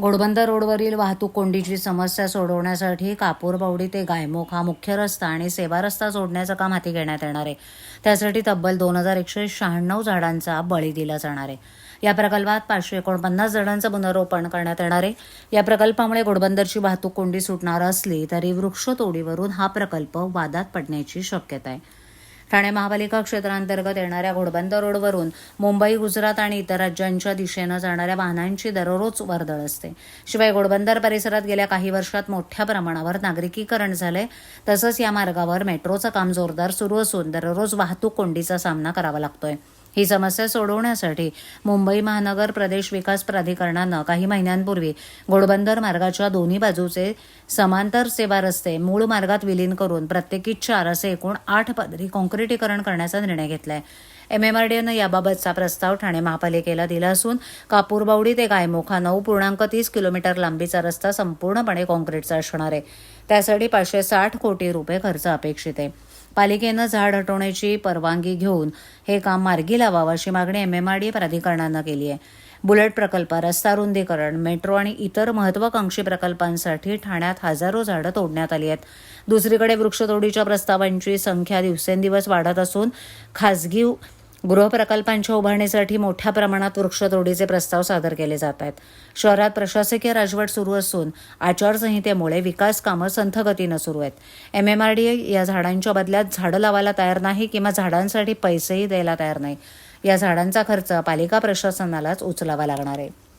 घोडबंदर रोडवरील वाहतूक कोंडीची समस्या सोडवण्यासाठी कापूरबावडी ते गायमुख हा मुख्य रस्ता आणि सेवा रस्ता जोडण्याचं काम हाती घेण्यात येणार आहे. त्यासाठी तब्बल दोन हजार एकशे शहाण्णव झाडांचा बळी दिला जाणार आहे. या प्रकल्पात पाचशे एकोणपन्नास झाडांचं पुनरोपण करण्यात येणार आहे. या प्रकल्पामुळे घोडबंदरची वाहतूक कोंडी सुटणार असली तरी वृक्षतोडीवरून हा प्रकल्प वादात पडण्याची शक्यता आहे. ठाणे महापालिका क्षेत्रांतर्गत येणाऱ्या घोडबंदर रोडवरून मुंबई गुजरात आणि इतर राज्यांच्या दिशेनं जाणाऱ्या वाहनांची दररोज वर्दळ असते. शिवाय घोडबंदर परिसरात गेल्या काही वर्षात मोठ्या प्रमाणावर नागरिकीकरण झालंय. तसंच या मार्गावर मेट्रोचं काम जोरदार सुरू असून दररोज वाहतूक कोंडीचा सामना करावा लागतोय. ही समस्या सोडवण्यासाठी मुंबई महानगर प्रदेश विकास प्राधिकरणानं काही महिन्यांपूर्वी घोडबंदर मार्गाच्या दोन्ही बाजूचे समांतर सेवा रस्ते मूळ मार्गात विलीन करून प्रत्येकी चार असे एकूण आठ पदरी काँक्रिटीकरण करण्याचा निर्णय घेतलाय. एमएमआरडीएनं याबाबतचा प्रस्ताव ठाणे महापालिकेला दिला असून कापूरबावडी ते गायमुखा नऊ पूर्णांक तीस किलोमीटर लांबीचा रस्ता संपूर्णपणे काँक्रीटचा असणार आहे. त्यासाठी पाचशे साठ कोटी रुपये खर्च अपेक्षित आहे. पालिकेनं झाड हटवण्याची परवानगी घेऊन हे काम मार्गी लावावं अशी मागणी एमएमआरडी प्राधिकरणानं केली आहे. बुलेट प्रकल्प रस्ता रुंदीकरण मेट्रो आणि इतर महत्वाकांक्षी प्रकल्पांसाठी ठाण्यात हजारो झाडं तोडण्यात आली आहेत. दुसरीकडे वृक्षतोडीच्या प्रस्तावांची संख्या दिवसेंदिवस वाढत असून खासगी गृहप्रकल्पांच्या उभारणीसाठी मोठ्या प्रमाणात वृक्षतोडीचे प्रस्ताव सादर केले जात आहेत. शहरात प्रशासकीय राजवट सुरू असून आचारसंहितेमुळे विकास कामं संथगतीनं सुरू आहेत. एम एम आर डी या झाडांच्या बदल्यात झाडं लावायला तयार नाही किंवा झाडांसाठी पैसेही द्यायला तयार नाही. या झाडांचा खर्च पालिका प्रशासनालाच उचलावा लागणार आहे.